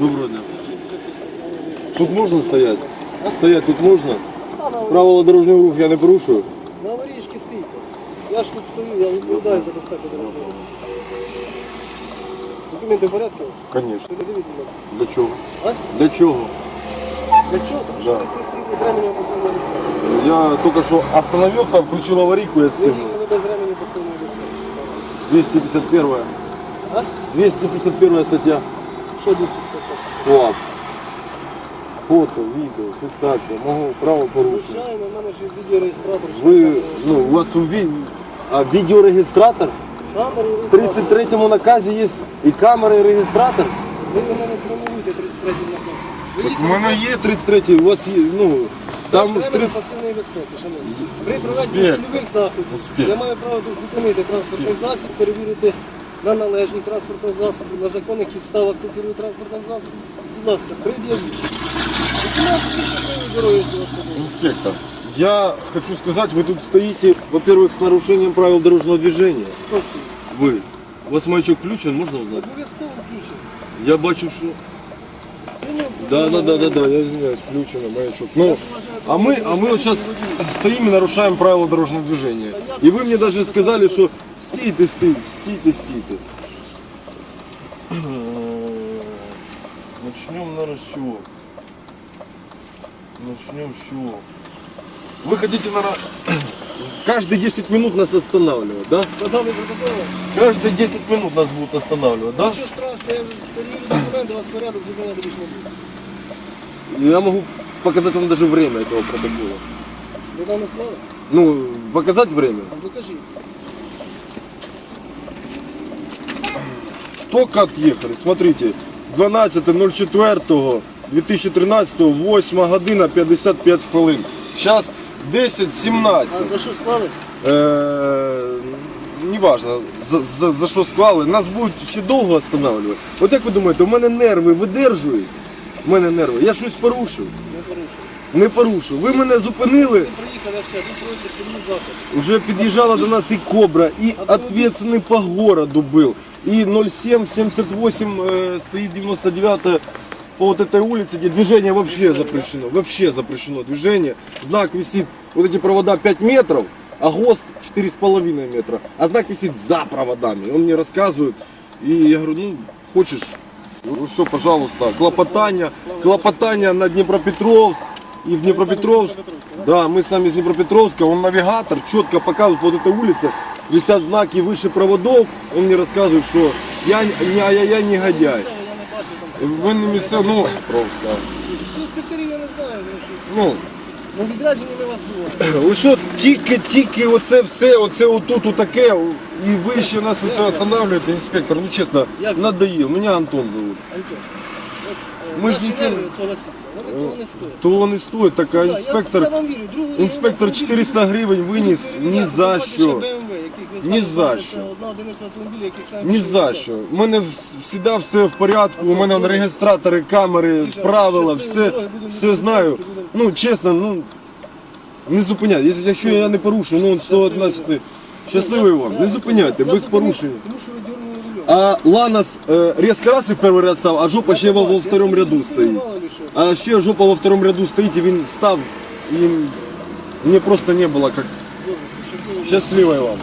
Доброго дня. Тут можна стояти? Стоять тут можна? Правила дорожнього руху я не порушую. На аварійки стійте. Я ж тут стою, я відповідаю за безпеку дорожнього. руху. Документи в порядку? Звісно. Передивіть, будь ласка. Для чого? А? Для чого? Для чого? Тому що Да. ви стоїте з ременем пасивної безпеки. Я только что остановился, включил аварийку и Ви отстегнул. їхали без ременю пасивної безпеки. 251. А? 251 статья. Що 255? ОАП. Фото, відео, фіксація, мого правопорушення. Звичайно, в мене ж є відеореєстратор. Ви, ну, у вас у ві... а, відеорегістратор? Камери В реєстратор. 33-му наказі є і камера, і реєстратор. Ви мене промовуєте 33 наказ. Ви Так у мене є 33 у вас є, ну, Там там 30... пасивної безпеки, шановні. При проведенні Успіх. цільових заходів Успіх. я маю право зупинити транспортний засіб, перевірити на належність транспортного засобу, на законних підставах хто керує транспортним засобом. Будь ласка, пред'явіть. Документи і щасливої дороги з вас собою. Инспектор, я хочу сказать, вы тут стоите, во-первых, с нарушением правил дорожного движения. Просто Вы. У вас маячок включен, можно узнать? обов'язково включено. Я бачу, що... Синьо Да, да, да, да, да, я извиняюсь, включено маячок. Ну, а мы, а мы вот сейчас стоим и нарушаем правила дорожного движения. И вы мне даже сказали, что стійте, стійте, стійте, стійте. Начнем, наверное, с чего? Начнем с чего? Вы хотите, наверное, каждые 10 минут нас останавливать, да? Складали протоколи. Каждые 10 минут нас будут останавливать, да? Нічого страшного, я перевірю документи, у вас порядок зупинення більше не буде. Я могу показать вам даже время этого протокола. Ви там не слали? Ну, показать время? А докажіть. Только отъехали. Смотрите, 12.04.2013, 8 година 55 хвилин. Сейчас 10.17. А за що склали? Е, неважно, за, за, за що склали. Нас будуть ще довго останавливати. От як ви думаєте, у мене нерви видержують? У мене нерви. Я щось порушив Не порушили. Не порушив. Ви мене зупинили. Ви приїхали, я ж кажу, тут проводиться цивільний заход. Уже під'їжджала до нас і Кобра, і ответственный по городу был. И 0778 э, стоит 99 по вот этой улице, где движение вообще запрещено. Вообще запрещено движение. Знак висит, вот эти провода 5 метров, а ГОСТ 4,5 метра. А знак висит за проводами. Он мне рассказывает. И я говорю, ну, хочешь, ну все, пожалуйста, клопотание, клопотание на Днепропетровск. И в Днепропетровск, да, мы сами из Днепропетровска, он навигатор, четко показывает по вот этой улице, висят знаки выше проводов, он мне рассказывает, что я, я, я, я негодяй. Це я не бачу там. Ви не місце, ну, просто, Ну, Інспекторів я не знаю, тому що ну, на відрядженні ми вас було. ось от тільки, тільки оце все, оце отут отаке, і ви ще нас оце останавливаєте, інспектор, ну чесно, Як? надоїв, мене Антон зовут. Антон, от, Ми е, ж ваші нічого- нерви, от согласіться, вони того не стоять. Стоїть, так а я- інспектор, я вам вірю. Другий інспектор 400 гривень виніс ні за що. Ні за що. Одна одиниця автомобілів, яких самі Ні за що. У мене завжди все в порядку, у мене реєстратори, камери, правила, все, все знаю. Ну, чесно, ну, не зупиняйте. Якщо- Якщо я не порушую, ну, он 111. Щасливий вам, не зупиняйте, без порушення. Тому що ви дернули рулем. А Ланос э, резко раз і в перший ряд став, а жопа ще во, во втором ряду стоїть. А ще жопа во втором ряду стоїть, і він став, і мені просто не було як щасливої вам.